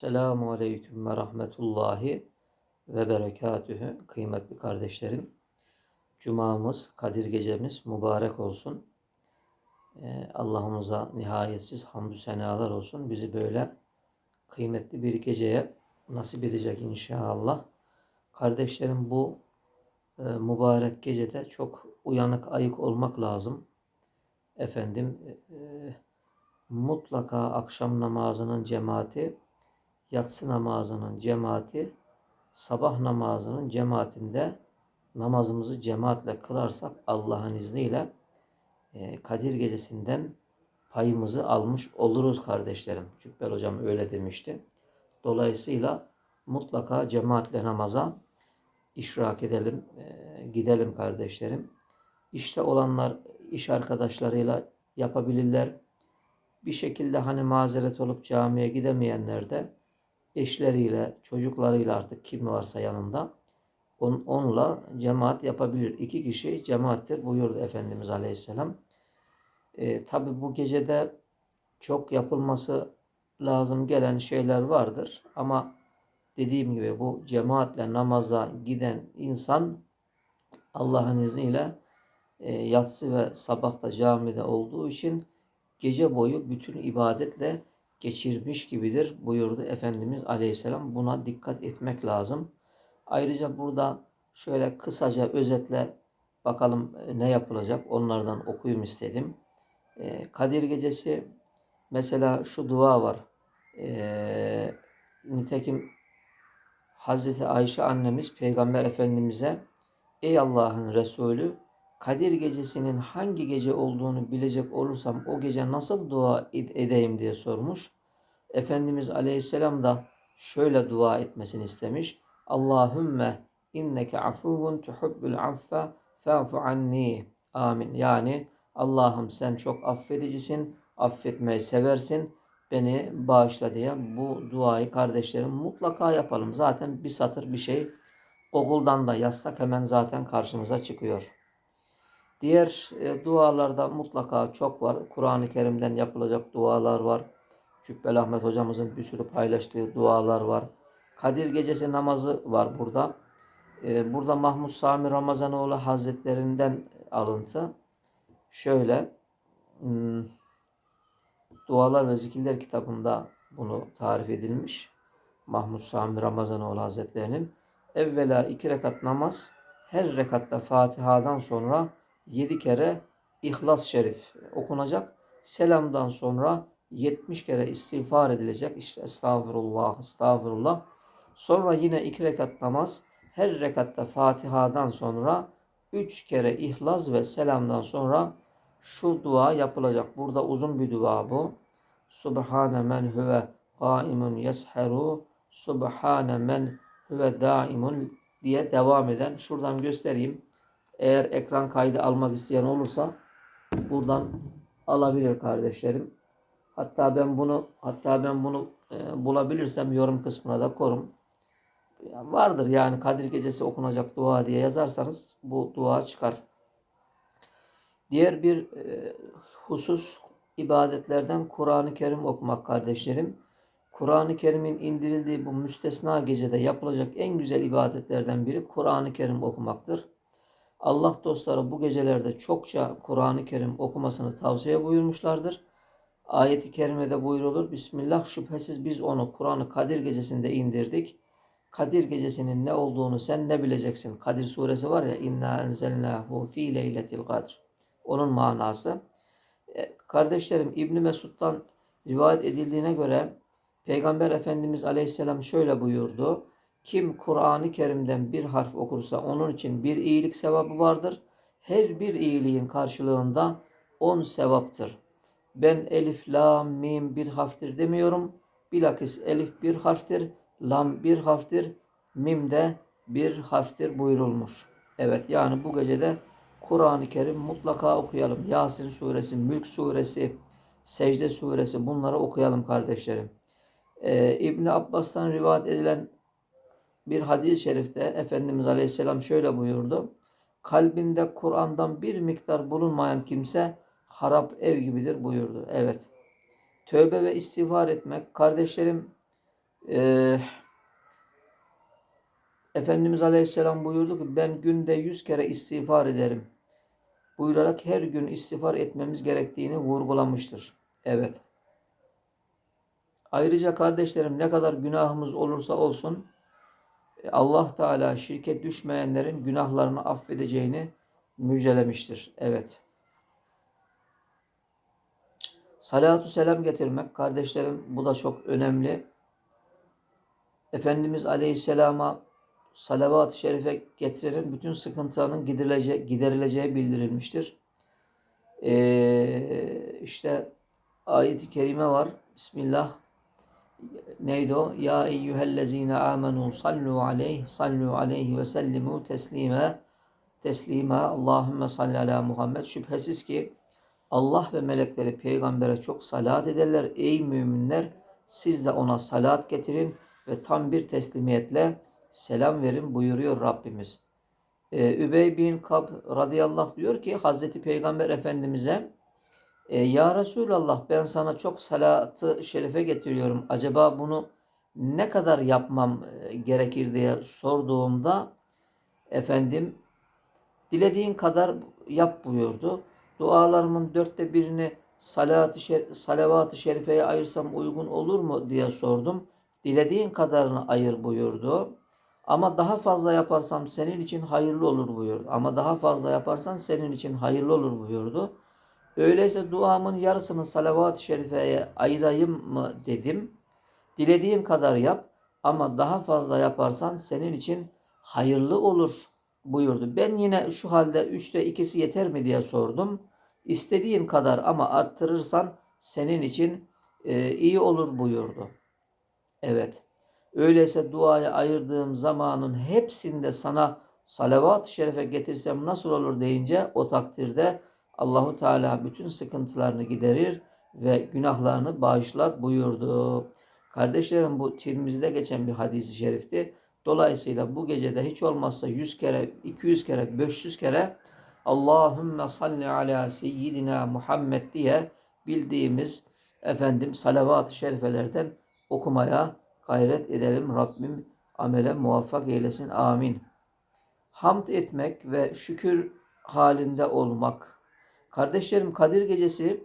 Selamun Aleyküm ve Rahmetullahi ve Berekatühü. Kıymetli kardeşlerim, Cumamız, Kadir Gecemiz mübarek olsun. Ee, Allah'ımıza nihayetsiz hamdü senalar olsun. Bizi böyle kıymetli bir geceye nasip edecek inşallah. Kardeşlerim bu e, mübarek gecede çok uyanık ayık olmak lazım. Efendim e, mutlaka akşam namazının cemaati yatsı namazının cemaati, sabah namazının cemaatinde namazımızı cemaatle kılarsak Allah'ın izniyle e, Kadir gecesinden payımızı almış oluruz kardeşlerim. Cübbel hocam öyle demişti. Dolayısıyla mutlaka cemaatle namaza işrak edelim, e, gidelim kardeşlerim. İşte olanlar iş arkadaşlarıyla yapabilirler. Bir şekilde hani mazeret olup camiye gidemeyenler de eşleriyle, çocuklarıyla artık kim varsa yanında on, onunla cemaat yapabilir. İki kişi cemaattir buyurdu Efendimiz Aleyhisselam. E, Tabi bu gecede çok yapılması lazım gelen şeyler vardır. Ama dediğim gibi bu cemaatle namaza giden insan Allah'ın izniyle e, yatsı ve sabahta camide olduğu için gece boyu bütün ibadetle geçirmiş gibidir buyurdu Efendimiz Aleyhisselam. Buna dikkat etmek lazım. Ayrıca burada şöyle kısaca özetle bakalım e, ne yapılacak onlardan okuyayım istedim. E, Kadir Gecesi mesela şu dua var. E, nitekim Hazreti Ayşe annemiz Peygamber Efendimiz'e Ey Allah'ın Resulü Kadir gecesinin hangi gece olduğunu bilecek olursam o gece nasıl dua edeyim diye sormuş. Efendimiz Aleyhisselam da şöyle dua etmesini istemiş. Allahümme inneke afuvun tuhubbul affa fa'fu anni. Amin. Yani Allah'ım sen çok affedicisin, affetmeyi seversin, beni bağışla diye bu duayı kardeşlerim mutlaka yapalım. Zaten bir satır bir şey Google'dan da yazsak hemen zaten karşımıza çıkıyor. Diğer e, dualarda mutlaka çok var. Kur'an-ı Kerim'den yapılacak dualar var. Cübbel Ahmet hocamızın bir sürü paylaştığı dualar var. Kadir Gecesi namazı var burada. E, burada Mahmud Sami Ramazanoğlu Hazretlerinden alıntı. Şöyle hmm, Dualar ve Zikirler kitabında bunu tarif edilmiş. Mahmud Sami Ramazanoğlu Hazretlerinin evvela iki rekat namaz her rekatta Fatiha'dan sonra yedi kere İhlas Şerif okunacak. Selamdan sonra 70 kere istiğfar edilecek. İşte estağfurullah, estağfurullah. Sonra yine iki rekat namaz. Her rekatta Fatiha'dan sonra üç kere İhlas ve selamdan sonra şu dua yapılacak. Burada uzun bir dua bu. Subhane men huve qaimun yesheru Subhane men huve daimun diye devam eden. Şuradan göstereyim. Eğer ekran kaydı almak isteyen olursa buradan alabilir kardeşlerim. Hatta ben bunu hatta ben bunu e, bulabilirsem yorum kısmına da korum. Yani vardır yani Kadir Gecesi okunacak dua diye yazarsanız bu dua çıkar. Diğer bir e, husus ibadetlerden Kur'an-ı Kerim okumak kardeşlerim. Kur'an-ı Kerim'in indirildiği bu müstesna gecede yapılacak en güzel ibadetlerden biri Kur'an-ı Kerim okumaktır. Allah dostları bu gecelerde çokça Kur'an-ı Kerim okumasını tavsiye buyurmuşlardır. Ayet-i kerimede buyrulur. Bismillah şüphesiz biz onu Kur'an'ı Kadir gecesinde indirdik. Kadir gecesinin ne olduğunu sen ne bileceksin? Kadir suresi var ya inna enzelnahu fi leyletil kadr. Onun manası. E, kardeşlerim İbn Mesud'dan rivayet edildiğine göre Peygamber Efendimiz Aleyhisselam şöyle buyurdu. Kim Kur'an-ı Kerim'den bir harf okursa onun için bir iyilik sevabı vardır. Her bir iyiliğin karşılığında on sevaptır. Ben elif, la, mim bir harftir demiyorum. Bilakis elif bir harftir, lam bir harftir, mim de bir harftir buyurulmuş. Evet yani bu gecede Kur'an-ı Kerim mutlaka okuyalım. Yasin suresi, Mülk suresi, Secde suresi bunları okuyalım kardeşlerim. Ee, İbni Abbas'tan rivayet edilen bir hadis-i şerifte Efendimiz Aleyhisselam şöyle buyurdu. Kalbinde Kur'an'dan bir miktar bulunmayan kimse harap ev gibidir buyurdu. Evet. Tövbe ve istiğfar etmek kardeşlerim Ee, Efendimiz Aleyhisselam buyurdu ki ben günde yüz kere istiğfar ederim. Buyurarak her gün istiğfar etmemiz gerektiğini vurgulamıştır. Evet. Ayrıca kardeşlerim ne kadar günahımız olursa olsun Allah Teala şirket düşmeyenlerin günahlarını affedeceğini müjdelemiştir. Evet. Salatu selam getirmek kardeşlerim bu da çok önemli. Efendimiz Aleyhisselam'a salavat-ı şerife getirenin bütün sıkıntılarının giderileceği, giderileceği bildirilmiştir. Ee, işte ayet-i kerime var. Bismillah. Neydi o? Ya eyyühellezine amenu sallu aleyh sallu aleyhi ve sellimu teslime teslime Allahümme salli ala Muhammed. Şüphesiz ki Allah ve melekleri peygambere çok salat ederler. Ey müminler siz de ona salat getirin ve tam bir teslimiyetle selam verin buyuruyor Rabbimiz. Ee, Übey bin Kab radıyallahu diyor ki Hazreti Peygamber Efendimiz'e e, Ya Resulallah ben sana çok salatı şerife getiriyorum. Acaba bunu ne kadar yapmam e, gerekir diye sorduğumda efendim dilediğin kadar yap buyurdu. Dualarımın dörtte birini salat-ı şer salavat-ı şerifeye ayırsam uygun olur mu diye sordum. Dilediğin kadarını ayır buyurdu. Ama daha fazla yaparsam senin için hayırlı olur buyurdu. Ama daha fazla yaparsan senin için hayırlı olur buyurdu. Öyleyse duamın yarısını salavat-ı şerifeye ayırayım mı dedim. Dilediğin kadar yap ama daha fazla yaparsan senin için hayırlı olur buyurdu. Ben yine şu halde üçte ikisi yeter mi diye sordum. İstediğin kadar ama arttırırsan senin için e, iyi olur buyurdu. Evet. Öyleyse duaya ayırdığım zamanın hepsinde sana salavat-ı şerife getirsem nasıl olur deyince o takdirde Allahu Teala bütün sıkıntılarını giderir ve günahlarını bağışlar buyurdu. Kardeşlerim bu Tirmiz'de geçen bir hadis-i şerifti. Dolayısıyla bu gecede hiç olmazsa 100 kere, 200 kere, 500 kere Allahümme salli ala seyyidina Muhammed diye bildiğimiz efendim salavat-ı şerifelerden okumaya gayret edelim. Rabbim amele muvaffak eylesin. Amin. Hamd etmek ve şükür halinde olmak. Kardeşlerim Kadir Gecesi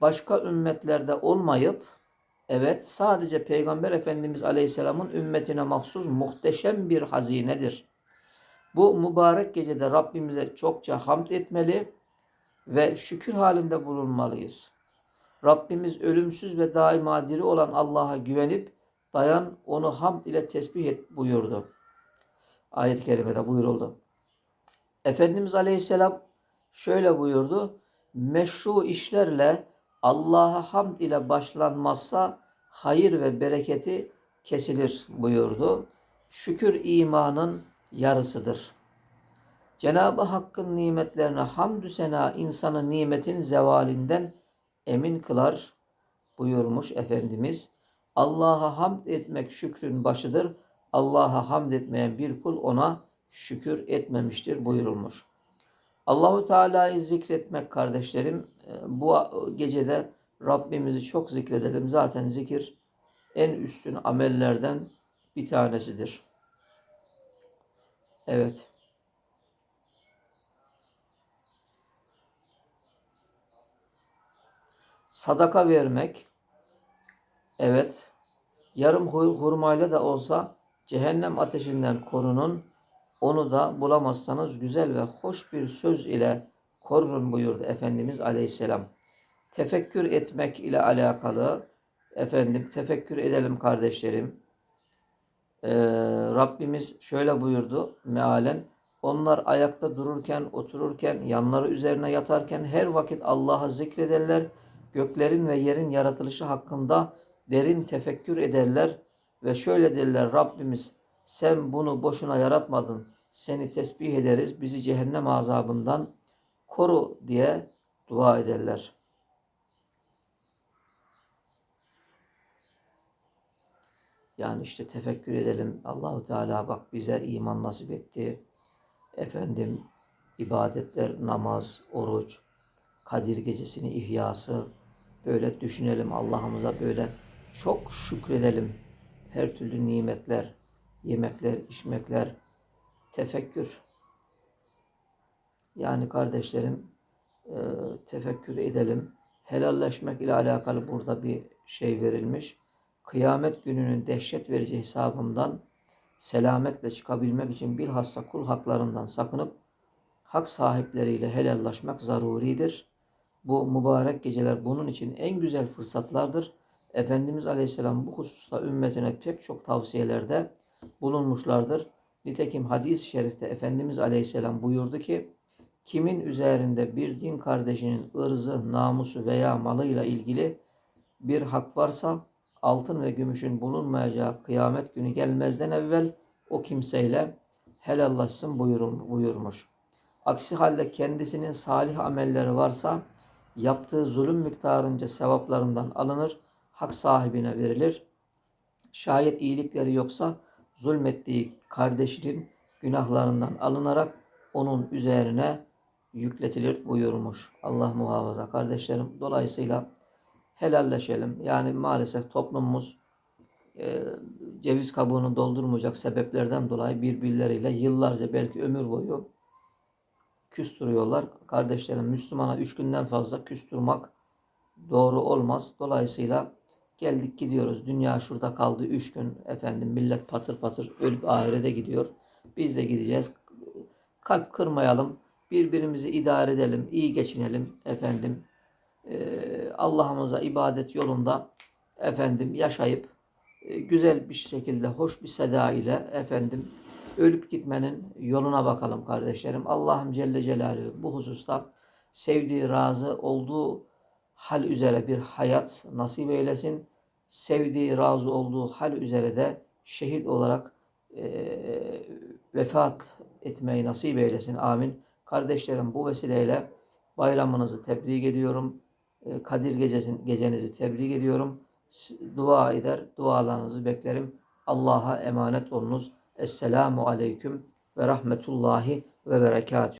başka ümmetlerde olmayıp evet sadece Peygamber Efendimiz Aleyhisselam'ın ümmetine mahsus muhteşem bir hazinedir. Bu mübarek gecede Rabbimize çokça hamd etmeli ve şükür halinde bulunmalıyız. Rabbimiz ölümsüz ve daima diri olan Allah'a güvenip dayan onu hamd ile tesbih et buyurdu. Ayet-i kerimede buyuruldu. Efendimiz Aleyhisselam şöyle buyurdu. Meşru işlerle Allah'a hamd ile başlanmazsa hayır ve bereketi kesilir buyurdu. Şükür imanın yarısıdır. Cenab-ı Hakk'ın nimetlerine hamdü sena insanı nimetin zevalinden emin kılar buyurmuş Efendimiz. Allah'a hamd etmek şükrün başıdır. Allah'a hamd etmeyen bir kul ona şükür etmemiştir buyurulmuş. Allahu Teala'yı zikretmek kardeşlerim e, bu gecede Rabbimizi çok zikredelim. Zaten zikir en üstün amellerden bir tanesidir. Evet. Sadaka vermek. Evet. Yarım hurmayla da olsa cehennem ateşinden korunun. Onu da bulamazsanız güzel ve hoş bir söz ile korun buyurdu Efendimiz Aleyhisselam. Tefekkür etmek ile alakalı efendim tefekkür edelim kardeşlerim. Ee, Rabbimiz şöyle buyurdu mealen. Onlar ayakta dururken, otururken, yanları üzerine yatarken her vakit Allah'ı zikrederler. Göklerin ve yerin yaratılışı hakkında derin tefekkür ederler ve şöyle derler Rabbimiz sen bunu boşuna yaratmadın. Seni tesbih ederiz. Bizi cehennem azabından koru diye dua ederler. Yani işte tefekkür edelim. Allahu Teala bak bize iman nasip etti. Efendim ibadetler, namaz, oruç, Kadir gecesini ihyası böyle düşünelim Allah'ımıza böyle çok şükredelim. her türlü nimetler, yemekler, içmekler, tefekkür. Yani kardeşlerim e, tefekkür edelim. Helalleşmek ile alakalı burada bir şey verilmiş. Kıyamet gününün dehşet verici hesabından selametle çıkabilmek için bilhassa kul haklarından sakınıp hak sahipleriyle helallaşmak zaruridir. Bu mübarek geceler bunun için en güzel fırsatlardır. Efendimiz Aleyhisselam bu hususta ümmetine pek çok tavsiyelerde bulunmuşlardır. Nitekim hadis-i şerifte Efendimiz Aleyhisselam buyurdu ki, kimin üzerinde bir din kardeşinin ırzı, namusu veya malıyla ilgili bir hak varsa altın ve gümüşün bulunmayacağı kıyamet günü gelmezden evvel o kimseyle helallaşsın buyurmuş. Aksi halde kendisinin salih amelleri varsa yaptığı zulüm miktarınca sevaplarından alınır, hak sahibine verilir. Şayet iyilikleri yoksa zulmettiği kardeşinin günahlarından alınarak onun üzerine yükletilir buyurmuş. Allah muhafaza kardeşlerim. Dolayısıyla helalleşelim. Yani maalesef toplumumuz e, ceviz kabuğunu doldurmayacak sebeplerden dolayı birbirleriyle yıllarca belki ömür boyu küstürüyorlar. Kardeşlerim Müslümana üç günden fazla küstürmek doğru olmaz. Dolayısıyla geldik gidiyoruz. Dünya şurada kaldı üç gün. Efendim millet patır patır ölüp ahirete gidiyor. Biz de gideceğiz. Kalp kırmayalım. Birbirimizi idare edelim. iyi geçinelim efendim. Ee, Allah'ımıza ibadet yolunda efendim yaşayıp e, güzel bir şekilde hoş bir seda ile efendim ölüp gitmenin yoluna bakalım kardeşlerim. Allah'ım Celle Celaluhu bu hususta sevdiği, razı olduğu hal üzere bir hayat nasip eylesin. Sevdiği, razı olduğu hal üzere de şehit olarak e, vefat etmeyi nasip eylesin. Amin. Kardeşlerim bu vesileyle bayramınızı tebrik ediyorum. E, Kadir gecesin, gecenizi tebrik ediyorum. Dua eder, dualarınızı beklerim. Allah'a emanet olunuz. Esselamu Aleyküm ve Rahmetullahi ve Berekatü.